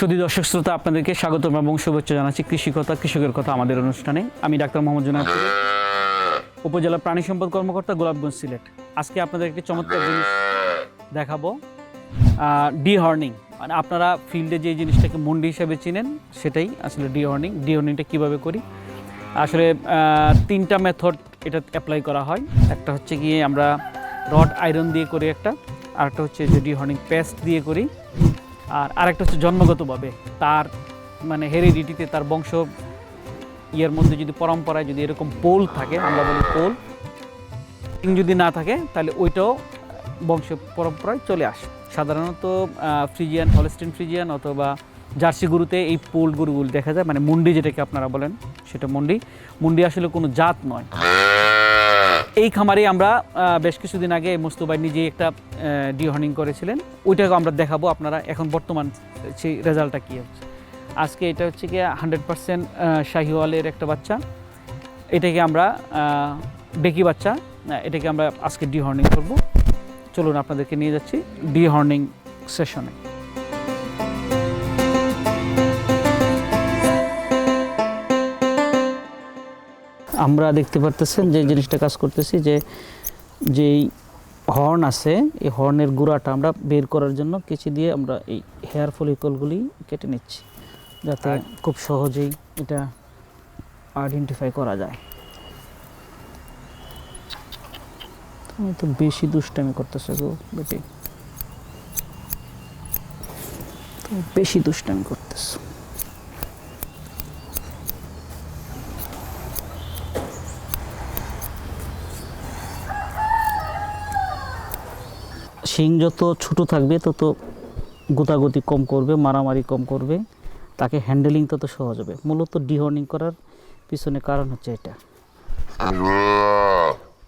সুদী দর্শক শ্রোতা আপনাদেরকে স্বাগতম এবং শুভেচ্ছা জানাচ্ছি। কৃষি কথা কৃষকের কথা আমাদের অনুষ্ঠানে। আমি ডাক্তার মোহাম্মদ সিলেট, উপজেলা প্রাণী সম্পদ কর্মকর্তা গোলাপগঞ্জ সিলেট। আজকে আপনাদের একটি চমৎকার জিনিস দেখাবো। ডি হর্নিং মানে আপনারা ফিল্ডে যে জিনিসটাকে মন্ডি হিসাবে চিনেন সেটাই আসলে ডি হর্নিং ডি হর্নিংটা কীভাবে করি? আসলে তিনটা মেথড এটা অ্যাপ্লাই করা হয়। একটা হচ্ছে গিয়ে আমরা রড আয়রন দিয়ে করি একটা আরেকটা হচ্ছে যে ডি হর্নিং পেস্ট দিয়ে করি। আর আরেকটা হচ্ছে জন্মগতভাবে তার মানে হেরিডিটিতে তার বংশ ইয়ের মধ্যে যদি পরম্পরায় যদি এরকম পোল থাকে, আমরা বলি পোল যদি না থাকে, তাহলে ওইটাও বংশ পরম্পরায় চলে আসে। সাধারণত ফ্রিজিয়ান, হলস্টিন ফ্রিজিয়ান অথবা জার্সি গরুতে এই পোল গরুগুলো দেখা যায় মানে মুন্ডি যেটাকে আপনারা বলেন, সেটা মুন্ডি। মুন্ডি আসলে কোনো জাত নয়। এই খামারে আমরা বেশ কিছুদিন আগে মুস্তফাই নিজেই একটা ডিহর্নিং করেছিলেন। ওইটাকে আমরা দেখাবো আপনারা এখন বর্তমান সেই রেজাল্টটা কী হচ্ছে। আজকে এটা হচ্ছে কি হান্ড্রেড পার্সেন্ট শাহিওয়ালের একটা বাচ্চা। এটাকে আমরা বেকি বাচ্চা এটাকে আমরা আজকে ডিহর্নিং করব। চলুন আপনাদেরকে নিয়ে যাচ্ছি ডিহর্নিং সেশনে আমরা দেখতে পারতেছেন যে জিনিসটা কাজ করতেছি যে যেই হর্ন আছে এই হর্নের গুঁড়াটা আমরা বের করার জন্য কেচি দিয়ে আমরা এই হেয়ার ফলিকলগুলি কেটে নিচ্ছি যাতে খুব সহজেই এটা আইডেন্টিফাই করা যায়। তুমি তো বেশি দুষ্টামি করতেছে গো বেটি। তুমি বেশি দুষ্টামি করতেছো। শিং যত ছোট থাকবে তত গোতাগতি কম করবে মারামারি কম করবে। তাকে হ্যান্ডেলিং তত সহজ হবে। মূলত ডিহর্নিং করার পিছনে কারণ হচ্ছে এটা।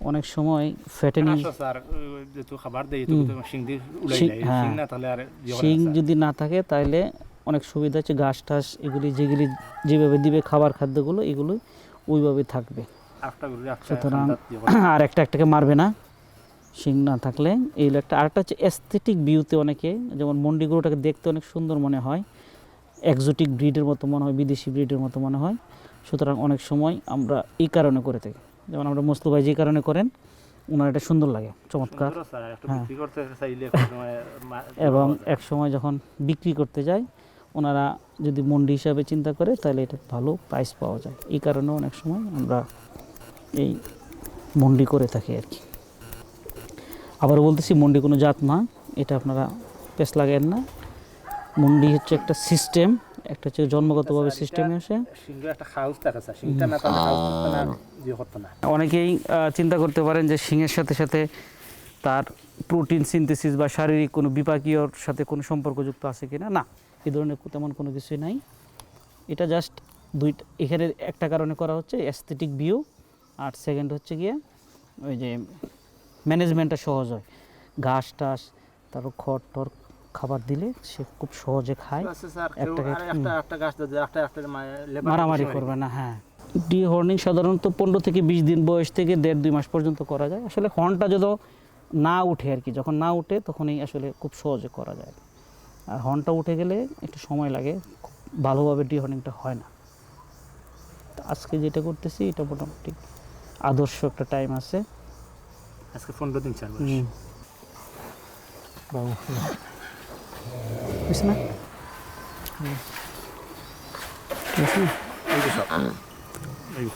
অনেক সময় ফ্যাটেনিং। তো শিং শিং- হ্যাঁ। তাহলে আর শিং যদি না থাকে তাহলে অনেক সুবিধা হচ্ছে ঘাস টাস এগুলি যেগুলি যেভাবে দিবে খাবার খাদ্যগুলো এগুলো ওইভাবে থাকবে। সুতরাং। আর একটা একটাকে মারবে না। শিং না থাকলে এই একটা আরেকটা হচ্ছে অ্যাস্থেটিক ভিউতে অনেকে যেমন মন্ডি গরুটাকে দেখতে অনেক সুন্দর মনে হয়। এক্সোটিক ব্রিডের মতো মনে হয় বিদেশি ব্রিডের মতো মনে হয়। সুতরাং অনেক সময় আমরা এই কারণে করে থাকি। যেমন আমরা মস্তু ভাই যে কারণে করেন ওনার এটা সুন্দর লাগে চমৎকার। হ্যাঁ। বিক্রি করতে চাইলে কোনো সময় মা- এবং এক সময় যখন বিক্রি করতে যায় ওনারা যদি মন্ডি হিসাবে চিন্তা করে তাহলে এটা ভালো প্রাইস পাওয়া যায়। এই কারণে অনেক সময় আমরা এই মন্ডি করে থাকি আর কি। আবার বলতেছি মন্ডি কোনো জাত না এটা আপনারা পেস লাগেন না। মন্ডি হচ্ছে একটা সিস্টেম একটা হচ্ছে জন্মগতভাবে আচ্ছা, সিস্টেমে আসে করতো না অনেকেই চিন্তা করতে পারেন যে শিঙের সাথে সাথে তার প্রোটিন সিনথেসিস বা শারীরিক কোনো বিপাকীয়র সাথে কোনো সম্পর্কযুক্ত আছে কিনা? না এ ধরনের তেমন কোনো কিছুই নাই। এটা জাস্ট দুইটা এখানে একটা কারণে করা হচ্ছে অ্যাস্থেটিক ভিউ আর সেকেন্ড হচ্ছে গিয়ে ওই যে ম্যানেজমেন্টটা সহজ হয়। ঘাস টাস তারপর খড় টর খাবার দিলে সে খুব সহজে খায়। আচ্ছা, মারামারি করবে না হ্যাঁ। ডি হর্নিং সাধারণত পনেরো থেকে বিশ দিন বয়স থেকে দেড় দুই মাস পর্যন্ত করা যায়। আসলে হর্নটা যদি না উঠে আর কি যখন না উঠে তখনই আসলে খুব সহজে করা যায়। আর হর্নটা উঠে গেলে একটু সময় লাগে খুব ভালোভাবে ডি হর্নিংটা হয় না। তো আজকে যেটা করতেছি এটা মোটামুটি আদর্শ একটা টাইম আছে। আজকে পনেরো দিন স্যার বয়স। হুম। বুঝছ না বুঝছ না? এই যে সব এই যে।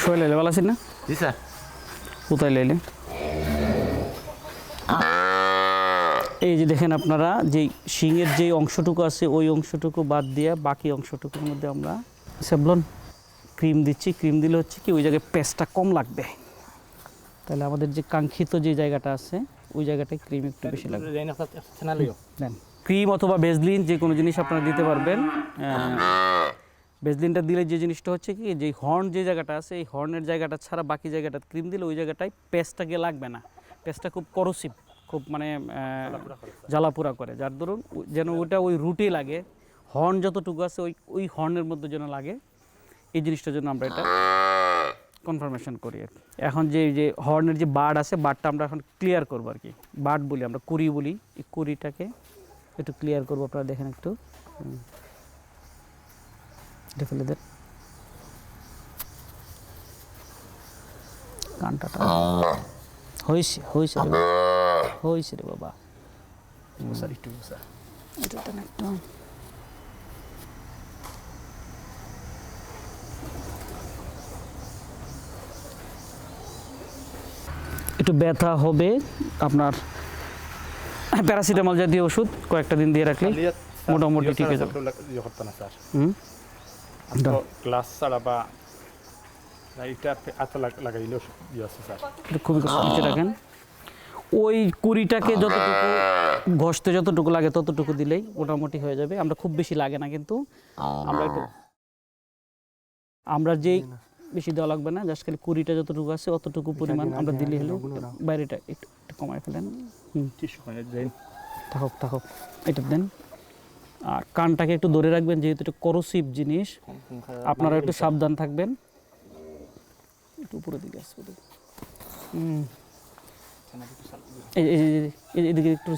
শোয়ে লাইলে ভালো আছেন না জি স্যার কোথায় লাইলে এই যে দেখেন আপনারা যে শিংয়ের যে অংশটুকু আছে ওই অংশটুকু বাদ দিয়ে বাকি অংশটুকুর মধ্যে আমরা সেভলন ক্রিম দিচ্ছি। ক্রিম দিলে হচ্ছে কি ওই জায়গায় পেস্টটা কম লাগবে। তাহলে আমাদের যে কাঙ্ক্ষিত যে জায়গাটা আছে ওই জায়গাটায় ক্রিম একটু বেশি লাগবে। দেন ক্রিম অথবা বেজলিন যে কোনো জিনিস আপনারা দিতে পারবেন। বেজলিনটা দিলে যে জিনিসটা হচ্ছে কি যে হর্ন যে জায়গাটা আছে এই হর্নের জায়গাটা ছাড়া বাকি জায়গাটা ক্রিম দিলে ওই জায়গাটায় পেস্টটা গিয়ে লাগবে না। পেস্টটা খুব করসিভ খুব মানে আহ, জ্বালাপুরা করে যার ধরুন যেন ওইটা ওই রুটে লাগে। হর্ন যতটুকু আছে ওই ওই হর্নের মধ্যে যেন লাগে। এই জিনিসটার জন্য আমরা এটা কনফার্মেশন করি আর কি। এখন যে যে হর্নের যে বার্ড আছে বার্ডটা আমরা এখন ক্লিয়ার করব আর কি। বার্ড বলি আমরা কুড়ি বলি। এই কুড়িটাকে একটু ক্লিয়ার করব আপনারা দেখেন একটু। হুম। এটা ফেলে দেন। কানটাটা। হয়েছে হয়েছে। হয়েছে রে বাবা স্যার একটু স্যার এটা একটু। একটু ব্যথা হবে আপনার প্যারাসিটামল জাতীয় ওষুধ কয়েকটা দিন দিয়ে রাখলে মোটামুটি ঠিক হয়ে যাবে। না স্যার। হুম? তো গ্লাস ছাড়া বা এটা এত লাগাইলেও ইয়ে আছে স্যার। এটা খুবই কষ্ট রাখেন ওই কুড়িটাকে যতটুকু ঘষতে যতটুকু লাগে ততটুকু দিলেই মোটামুটি হয়ে যাবে। আমরা খুব বেশি লাগে না কিন্তু। আমরা একটু আমরা যেই বেশি দেওয়া লাগবে না জাস্ট খালি কুড়িটা যতটুকু আছে অতটুকু পরিমাণ আমরা দিলে হলো বাইরেটা একটু একটু কমায় ফেলেন। থাকুক থাকুক এটা দেন। আর কানটাকে একটু ধরে রাখবেন যেহেতু এটা করসিভ জিনিস। আপনারা একটু সাবধান থাকবেন। একটু উপরের দিকে আসবে হুম এই এই- এই- এই- এই- এদিকে একটু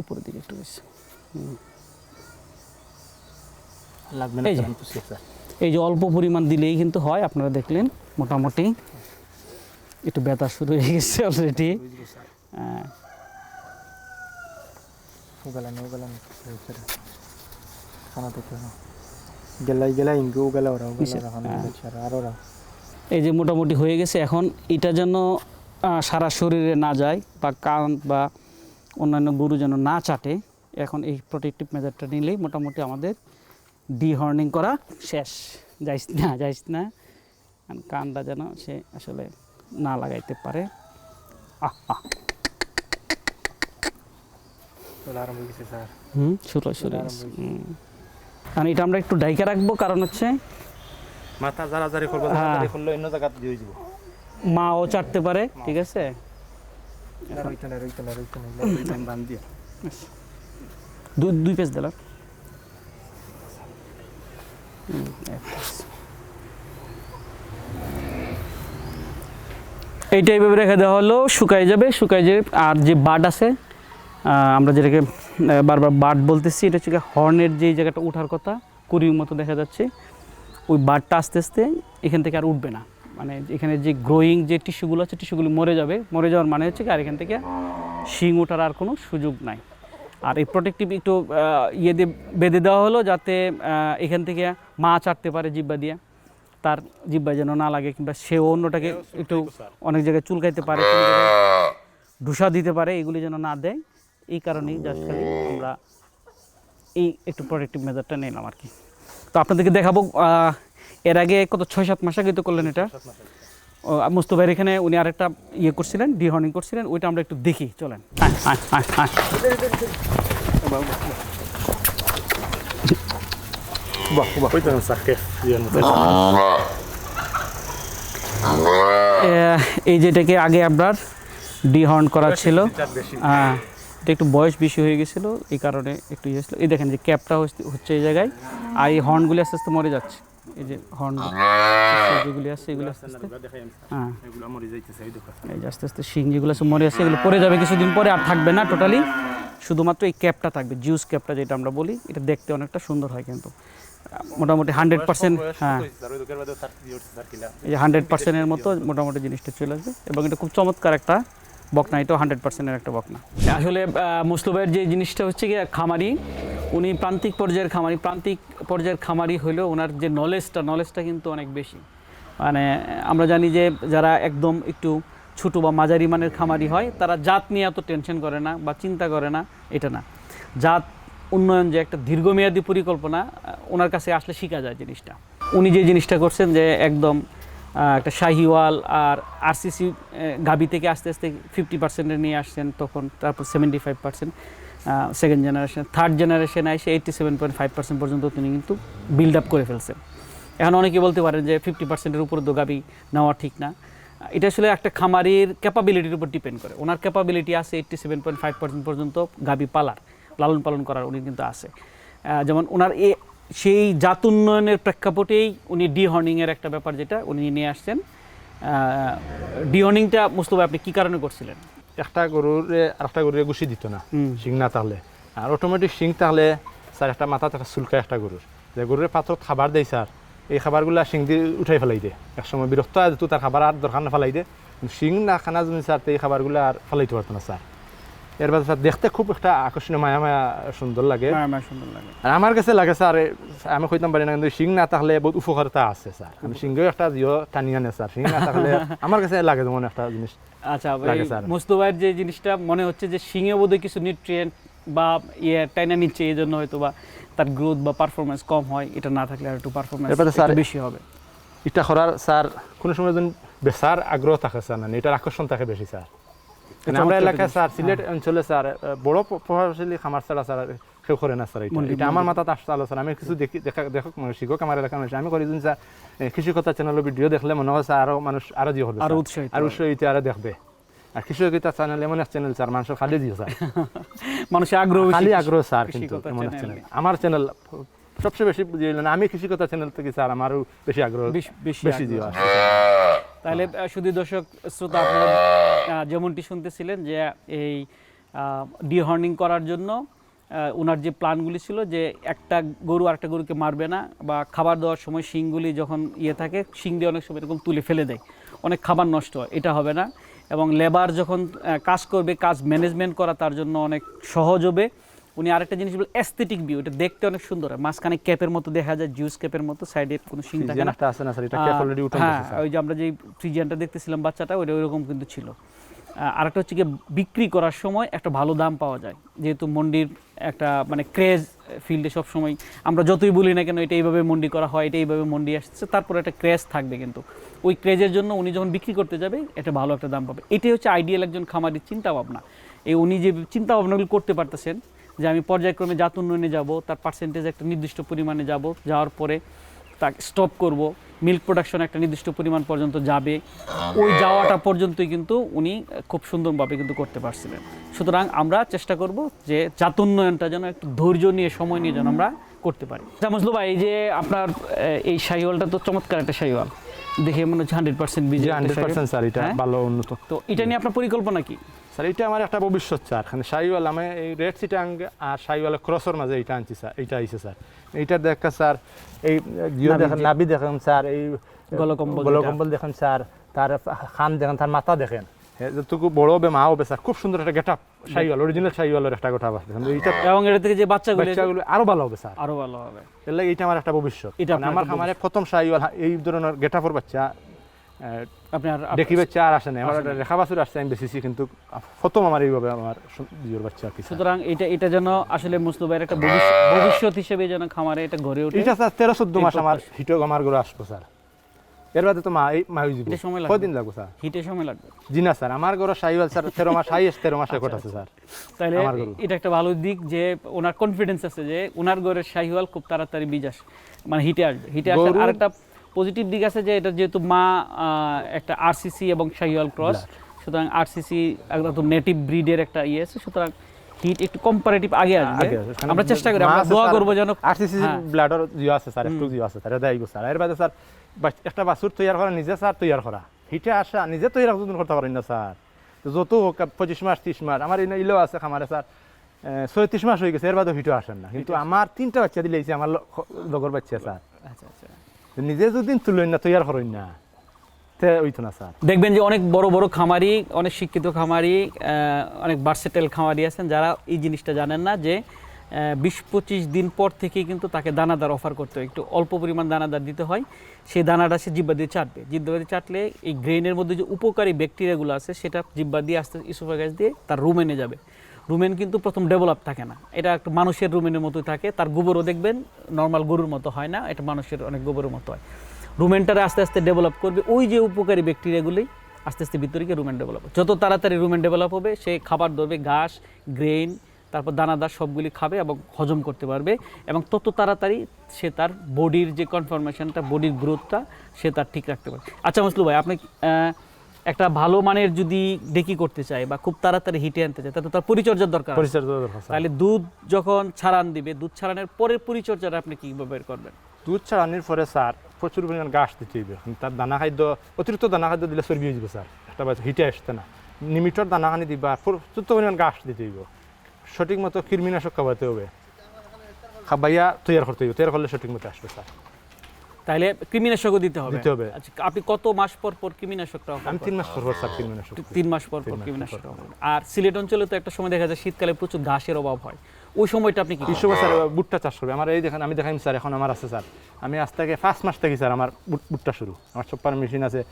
উপরের দিকে একটু বেশি লাগবে না এই যে। অল্প পরিমাণ দিলেই কিন্তু হয় আপনারা দেখলেন মোটামুটি। একটু ব্যথা শুরু হয়ে গেছে অলরেডি aro ora এই যে মোটামুটি হয়ে গেছে এখন এটা যেন সারা শরীরে না যায় বা কান বা অন্যান্য গরু যেন না চাটে এখন এই প্রোটেক্টিভ মেজারটা নিলেই মোটামুটি আমাদের ডিহর্নিং করা শেষ। যাইস না যাইস না। কানটা যেন সে আসলে না লাগাইতে পারে। আহ। আহ হুম শুরু শুরু। কারণ এটা আমরা একটু ডাইকা রাখব কারণ হচ্ছে মাথা যারা করব হ্যাঁ। করলে অন্য জায়গা দিয়ে দিব মাও চাটতে পারে ঠিক আছে? দুই পেজ দিলাম। এইটা এইভাবে রেখে দেওয়া হলো শুকাই যাবে শুকাই যাবে। আর যে বাট আছে আমরা যেটাকে বারবার বাট বলতেছি এটা হচ্ছে হর্নের যে জায়গাটা ওঠার কথা কুড়ির মতো দেখা যাচ্ছে। ওই বাটটা আস্তে আস্তে এখান থেকে আর উঠবে না। মানে এখানে যে গ্রোয়িং যে টিস্যুগুলো আছে টিস্যুগুলো মরে যাবে। মরে যাওয়ার মানে হচ্ছে কি আর এখান থেকে শিং ওঠার আর কোনো সুযোগ নাই। আর এই প্রোটেক্টিভ একটু ইয়ে দিয়ে বেঁধে দেওয়া হলো যাতে এখান থেকে মা চাটতে পারে জিব্বা দিয়ে। তার জিব্বা যেন না লাগে কিংবা সেও অন্যটাকে একটু অনেক জায়গায় চুলকাইতে পারে ঢুসা দিতে পারে এগুলি যেন না দেয়। এই কারণেই জাস্ট খালি আমরা এই একটু প্রোটেক্টিভ মেজারটা নিলাম আর কি। তো আপনাদেরকে দেখাবো এর আগে কত ছয় সাত মাস আগে তো করলেন এটা? ও, মুস্তফার এখানে উনি আরেকটা ইয়ে করছিলেন ডিহর্নিং করছিলেন ওইটা আমরা একটু দেখি চলেন। এই যেটাকে আগে আপনার ডিহর্ন করা ছিল হ্যাঁ এটা একটু বয়স বেশি হয়ে গেছিল এই কারণে একটু ইয়ে ছিল। এই দেখেন যে ক্যাপটা হচ্ছে এই জায়গায় আর এই হর্নগুলি আস্তে আস্তে মরে যাচ্ছে। এই যে হর্ন যেগুলি আছে এগুলো আস্তে আস্তে। হ্যাঁ এই যে আস্তে আস্তে শিং যেগুলো আছে মরে আছে এগুলো পরে যাবে কিছুদিন পরে আর থাকবে না টোটালি শুধুমাত্র এই ক্যাপটা থাকবে জিউস ক্যাপটা যেটা আমরা বলি এটা দেখতে অনেকটা সুন্দর হয় কিন্তু। মোটামুটি হান্ড্রেড পার্সেন্ট হ্যাঁ। এই যে হান্ড্রেড পার্সেন্টের মতো মোটামুটি জিনিসটা চলে আসবে। এবং এটা খুব চমৎকার একটা বকনা, এটাও হান্ড্রেড পার্সেন্টের একটা বকনা। আসলে মুস্তফার যে জিনিসটা হচ্ছে কি খামারি, উনি প্রান্তিক পর্যায়ের খামারি, প্রান্তিক পর্যায়ের খামারি হলেও ওনার যে নলেজটা নলেজটা কিন্তু অনেক বেশি। মানে আমরা জানি যে যারা একদম একটু ছোটো বা মাঝারি মানের খামারি হয়, তারা জাত নিয়ে এত টেনশন করে না বা চিন্তা করে না, এটা না। জাত উন্নয়ন যে একটা দীর্ঘমেয়াদী পরিকল্পনা ওনার কাছে আসলে শেখা যায় জিনিসটা। উনি যে জিনিসটা করছেন যে একদম একটা শাহিওয়াল আর আরসিসি গাবি থেকে আস্তে আস্তে ফিফটি পার্সেন্টে নিয়ে আসছেন, তখন তারপর seventy five percent second generation third জেনারেশনে এসে eighty seven point five percent পর্যন্ত তিনি কিন্তু বিল্ড আপ করে ফেলছেন। এখন অনেকে বলতে পারেন যে ফিফটি পার্সেন্টের উপরে তো গাবি নেওয়া ঠিক না। এটা আসলে একটা খামারির ক্যাপাবিলিটির উপর ডিপেন্ড করে। ওনার ক্যাপাবিলিটি আছে eighty seven point five percent পর্যন্ত গাবি পালার লালন পালন করার উনি কিন্তু আছে। যেমন ওনার এ সেই জাত উন্নয়নের প্রেক্ষাপটেই উনি ডিহর্নিংয়ের একটা ব্যাপার যেটা উনি নিয়ে আসছেন। ডিহর্নিংটা মুস্তফা আপনি কি কারণে করছিলেন? একটা গরুর একটা গরুরে গুছি দিত না। শিং না তাহলে। আর অটোমেটিক শিং তাহলে স্যার একটা মাথা একটা চুলকায় একটা গরুর। যে গরুরে পাত্র খাবার দেয় স্যার এই খাবারগুলা শিং দিয়ে উঠাই ফেলাই দে। এক সময় বিরক্ত আছে তো তার খাবার আর দরকার না ফেলাই দে শিং না খানা যদি স্যার তো এই খাবারগুলো আর ফেলাইতে পারতো না স্যার। এর বাদে দেখতে খুব একটা আকর্ষণীয় মায়া মায়া সুন্দর লাগে। হ্যাঁ আমার সুন্দর লাগে। আর আমার কাছে লাগে স্যার আমি কইতাম পারি না কিন্তু শিং না থাকলে বহুত উপকারিতা আছে স্যার। আমি একটা জিও টানি আনে স্যার শিং না থাকলে আমার কাছে লাগে যেমন একটা জিনিস আচ্ছা মুস্তফার যে জিনিসটা মনে হচ্ছে যে শিঙে বোধহয় কিছু নিউট্রিয়েন্ট বা ইয়ে টাইনা নিচ্ছে এই জন্য হয়তো বা তার গ্রোথ বা পারফরমেন্স কম হয় এটা না থাকলে আর একটু পারফরমেন্স স্যার- বেশি হবে। এটা করার স্যার কোনো সময় যেন বেচার আগ্রহ থাকে স্যার না এটার আকর্ষণ থাকে বেশি স্যার। মানে আমরা এলাকায় স্যার সিলেট অঞ্চলে স্যার বড় প্রভাবশালী খামার ছাড়া স্যার কেউ করে না স্যার এটা। এটা আমার মাথাতে আসতে আলো স্যার। আমি কিছু দেখি দেখা দেখক মানে আমার এলাকার মানুষ। আমি করি স্যার কৃষিকতা চ্যানেলের ভিডিও দেখলে মনে হয় স্যার আরও মানুষ আরও দিয়ে হবে আরও উৎসাহিত আর উৎসাহিত আরও দেখবে। আর কৃষকতা চ্যানেল এমন এক চ্যানেল স্যার মানুষের খালি দিও স্যার। মানুষের আগ্রহ খালি আগ্রহ স্যার কিন্তু এমন এক চ্যানেল আমার চ্যানেল সবচেয়ে বেশি বুঝিয়ে আমি কৃষিকতা চ্যানেল থেকে স্যার আমারও বেশি আগ্রহ বেশ- বেশি বেশি আগ্রহ। দিও আসে তাহলে শুধু দর্শক শ্রোতা আপনারা যেমনটি শুনতেছিলেন যে এই ডিহর্নিং করার জন্য ওনার যে প্ল্যানগুলি ছিল যে একটা গরু আরেকটা গরুকে মারবে না বা খাবার দেওয়ার সময় শিংগুলি যখন ইয়ে থাকে শিং দিয়ে অনেক সময় এরকম তুলে ফেলে দেয়। অনেক খাবার নষ্ট হয় এটা হবে না। এবং লেবার যখন কাজ করবে কাজ ম্যানেজমেন্ট করা তার জন্য অনেক সহজ হবে। উনি আরেকটা জিনিস বলে অ্যাস্থেটিক ভিউ এটা দেখতে অনেক সুন্দর। হয় মাঝখানে ক্যাপের মতো দেখা যায় জুস ক্যাপের মতো সাইডে কোনো শিং থাকে না। আছে না স্যার এটা কেক অলরেডি উঠে হ্যাঁ ওই যে আমরা যে ফ্রিজিয়ানটা দেখতেছিলাম বাচ্চাটা ওইটা ওইরকম কিন্তু ছিল। আর একটা হচ্ছে গিয়ে বিক্রি করার সময় একটা ভালো দাম পাওয়া যায়। যেহেতু মন্ডির একটা মানে ক্রেজ ফিল্ডে সব সময় আমরা যতই বলি না কেন এটা এইভাবে মন্ডি করা হয় এটা এইভাবে মন্ডি আসছে তারপর একটা ক্রেজ থাকবে কিন্তু। ওই ক্রেজের জন্য উনি যখন বিক্রি করতে যাবে এটা ভালো একটা দাম পাবে। এটাই হচ্ছে আইডিয়াল একজন খামারির চিন্তা ভাবনা এই উনি যে চিন্তা ভাবনাগুলো করতে পারতেছেন যে আমি পর্যায়ক্রমে জাত উন্নয়নে যাব তার পার্সেন্টেজ একটা নির্দিষ্ট পরিমাণে যাব যাওয়ার পরে তাকে স্টপ করব মিল্ক প্রোডাকশন একটা নির্দিষ্ট পরিমাণ পর্যন্ত যাবে। ওই যাওয়াটা পর্যন্তই কিন্তু উনি খুব সুন্দরভাবে কিন্তু করতে পারছিলেন। সুতরাং আমরা চেষ্টা করব যে জাত উন্নয়নটা যেন একটু ধৈর্য নিয়ে সময় নিয়ে যেন আমরা করতে পারি। জামসলু ভাই এই যে আপনার এই শাহিওয়ালটা তো চমৎকার একটা শাহিওয়াল। দেখে মনে হচ্ছে হান্ড্রেড পার্সেন্ট জি হান্ড্রেড পার্সেন্ট স্যার এটা হ্যাঁ? ভালো উন্নত। তো এটা নিয়ে আপনার পরিকল্পনা কি? স্যার এটা আমার একটা ভবিষ্যৎ স্যার। এখানে শাহিওয়াল আমি এই রেড সিটাং আর শাহিওয়াল ক্রসর মাঝে এইটা আনছি স্যার। এইটা আইছে স্যার। এইটা দেখা স্যার এই জিও দেখেন নাভি দেখেন স্যার এই গলকম্বল গলকম্বল দেখেন। স্যার তার খান দেখেন তার মাথা দেখেন। যতটুকু বড় হবে মা হবে স্যার। খুব সুন্দর একটা গেট আপ শাহিওয়াল অরিজিনাল শাহিওয়ালের একটা গোটা আছে। দেখেন এইটা এবং এটা থেকে যে বাচ্চাগুলো বাচ্চাগুলো আরও ভালো হবে স্যার। আরও ভালো হবে। এর লাগে এইটা আমার একটা ভবিষ্যৎ। এটা মানে আমার খামারে প্রথম শাহিওয়াল এই ধরনের গেট আপের বাচ্চা আপনার দেখি বাচ্চা আর আসে না আমার। রেখা বাছুর আসছে আমি বেশিছি কিন্তু প্রথম আমার এইভাবে আমার জিওর বাচ্চা আর কি সুতরাং এটা এটা যেন আসলে মুস্তফাইয়ের একটা ভবিষ্যৎ ভবিষ্যৎ হিসেবে যেন খামারে এটা গড়ে ওঠে। এটা স্যার তেরো চোদ্দ মাস আমার প্রত্যাশা। হিটো আমার ঘরে আসব স্যার। এর বাদে তো মা এই মা হয়ে এটা সময় লাগবে। কদিন লাগবো স্যার? হিটে সময় লাগবে। জি না স্যার আমার ঘরে সাইওয়াল স্যার তেরো মাস হাইয়েস্ট তেরো মাসে রেকর্ড স্যার। তাহলে এটা একটা ভালো দিক যে ওনার কনফিডেন্স আছে যে ওনার ঘরের শাহিওয়াল খুব তাড়াতাড়ি বীজ আসে মানে হিটে আসবে। হিটে আসার আরেকটা পজিটিভ দিক আছে যে এটা যেহেতু মা একটা আরসিসি এবং শাহিওয়াল ক্রস সুতরাং আরসিসি একদম নেটিভ ব্রিডের একটা ইয়ে আছে সুতরাং হিট একটু কম্পারেটিভ আগে আসবে। আমরা চেষ্টা করি আমরা দোয়া করব যেন আরসিসি হ্যাঁ। ব্লাডর জিও আছে স্যার একটু জিও আছে স্যার এটা আইগো স্যার। এর বাদে স্যার একটা বাছুর তৈয়ার করা নিজে স্যার তৈয়ার করা। হিটে আসা নিজে কতদিন করতে পারেন না স্যার। তো যত হোক পঁচিশ মাস ত্রিশ মাস আমার এই ইলেও আছে খামারে স্যার ছয়ত্রিশ মাস হয়ে গেছে এর বাদে হিটও আসেন না। কিন্তু আমার তিনটা বাচ্চা দিলেইছে আমার লগর বাচ্চা স্যার। আচ্ছা আচ্ছা। নিজে যদি তুলেন না তৈয়ার করেন না। দেখবেন যে অনেক বড় বড় খামারি, অনেক শিক্ষিত খামারি অনেক বার্সেটেল খামারি আছেন যারা এই জিনিসটা জানেন না যে বিশ পঁচিশ দিন পর থেকে কিন্তু তাকে দানাদার অফার করতে হয়। একটু অল্প পরিমাণ দানাদার দিতে হয়, সেই দানাটা সে জিব্বা দিয়ে চাটবে। জিব্বা দিয়ে চাটলে এই গ্রেনের মধ্যে যে উপকারী ব্যাকটেরিয়াগুলো আছে, সেটা জিব্বা দিয়ে আস্তে ইসোফাগাস দিয়ে তার রুমেনে যাবে। রুমেন কিন্তু প্রথম ডেভেলপ থাকে না। এটা একটা মানুষের রুমেনের মতোই থাকে, তার গোবরও দেখবেন নর্মাল গরুর মতো হয় না, এটা মানুষের অনেক গোবরের মতো হয়। রুমেনটারে আস্তে আস্তে ডেভেলপ করবে, ওই যে উপকারী ব্যাকটেরিয়াগুলি, আস্তে আস্তে ভিতরে গিয়ে রুমেন ডেভেলপ যত তাড়াতাড়ি রুমেন ডেভেলপ হবে, সে খাবার ধরবে, ঘাস গ্রেইন তারপর দানাদার সবগুলি খাবে এবং হজম করতে পারবে এবং তত তাড়াতাড়ি সে তার বডির যে কনফরমেশনটা বডির গ্রোথটা সে তার ঠিক রাখতে পারবে। আচ্ছা মুসলু ভাই, আপনি একটা ভালো মানের যদি ডেকি করতে চায় বা খুব তাড়াতাড়ি হিটে আনতে চায় তাহলে তার পরিচর্যার দরকার আছে। পরিচর্যা দরকার তাহলে দুধ যখন ছাড়ান দিবে দুধ ছাড়ানোর পরের পরিচর্যাটা আপনি কীভাবে করবেন? দুধ ছাড়ানোর পরে স্যার প্রচুর পরিমাণ ঘাস দিতে হইবে। তার দানা খাদ্য অতিরিক্ত দানা খাদ্য দিলে চর্বি হয়ে যাবে স্যার। একটা হিটে আসতে না। নিমিটর দানাখানি দিবা প্রচুর পরিমাণ ঘাস দিতে হইব। সঠিক মতো কৃমিনাশক খাওয়াতে হবে। খাবাইয়া তৈরি করতে হইব তৈরি করলে সঠিক মতো আসবে স্যার। তাহলে কৃমিনাশকও দিতে হবে। দিতে হবে। আচ্ছা আপনি কত মাস পর পর কৃমিনাশকটা আমি তিন মাস পর পর স্যার কৃমিনাশক তিন মাস পর পর কৃমিনাশক। আর সিলেট অঞ্চলে তো একটা সময় দেখা যায় শীতকালে প্রচুর ঘাসের অভাব হয়। ওই সময়টা আপনি কি সময় স্যার ভুট্টা চাষ করবে। আমার এই দেখেন আমি দেখাইম স্যার এখন আমার আছে স্যার। আমি আজ থেকে ফার্স্ট মাস থেকে স্যার আমার ভুট্টা শুরু। আমার চপ্পার মেশিন আছে।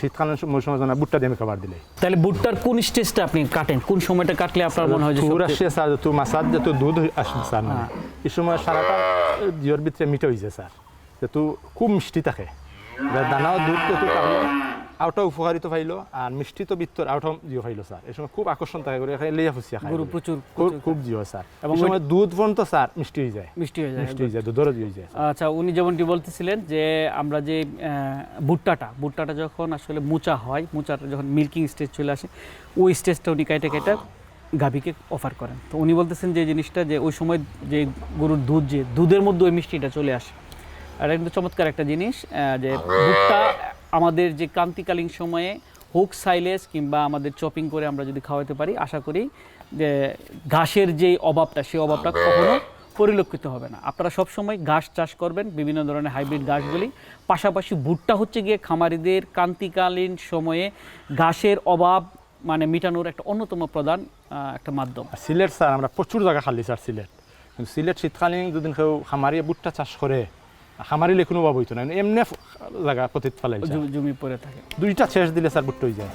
শীতকালীন মৌসুমের জন্য ভুট্টা দিয়ে আমি খাবার দিলে। তাহলে ভুট্টার কোন স্টেজটা আপনি কাটেন? কোন সময়টা কাটলে আপনার মনে হয় যে সবচেয়ে- আসছে স্যার তুই মাসাদ যে দুধ আসছে স্যার মানে। হ্যাঁ। এই সময় সারাটা জিওর ভিতরে মিঠে হয়েছে স্যার। যে তুই খুব মিষ্টি থাকে। দানাও দুধ তো পাইলো আউটাও উপকারিত পাইলো আর মিষ্টি তো বিত্তর আউটাও জিও পাইলো স্যার এই সময় খুব আকর্ষণ থাকে করে এখানে লেয়া ফুসিয়া খায় গরু প্রচুর খুব জিও স্যার এবং সময় দুধ পর্যন্ত স্যার মিষ্টি হয়ে যায়। মিষ্টি হয়ে যায় মিষ্টি হয়ে যায় দুধরও হয়ে যায় আচ্ছা উনি যেমনটি বলতেছিলেন যে আমরা যে ভুট্টাটা ভুট্টাটা যখন আসলে মোচা হয় মোচাটা যখন মিল্কিং স্টেজ চলে আসে ওই স্টেজটা উনি কাইটা কাইটা গাভীকে অফার করেন। তো উনি বলতেছেন যে জিনিসটা যে ওই সময় যে গরুর দুধ যে দুধের মধ্যে ওই মিষ্টিটা চলে আসে। এটা কিন্তু চমৎকার একটা জিনিস যে ভুট্টা আমাদের যে ক্রান্তিকালীন সময়ে হুক সাইলেস কিংবা আমাদের চপিং করে আমরা যদি খাওয়াতে পারি আশা করি যে ঘাসের যে অভাবটা সেই অভাবটা কখনো পরিলক্ষিত হবে না। আপনারা সবসময় ঘাস চাষ করবেন বিভিন্ন ধরনের হাইব্রিড ঘাসগুলি। পাশাপাশি ভুট্টা হচ্ছে গিয়ে খামারিদের ক্রান্তিকালীন সময়ে ঘাসের অভাব মানে মেটানোর একটা অন্যতম প্রধান একটা মাধ্যম। সিলেট স্যার আমরা প্রচুর জায়গা খালি স্যার সিলেট। কিন্তু সিলেট শীতকালীন দুদিন কেউ খামারিয়ে ভুট্টা চাষ করে। খামারিলে কোনো অভাব হইতো না। এমনি জায়গা পতিত ফেলাই জমি- পরে পড়ে থাকে। দুইটা শেষ দিলে স্যার বুট হয়ে যায়।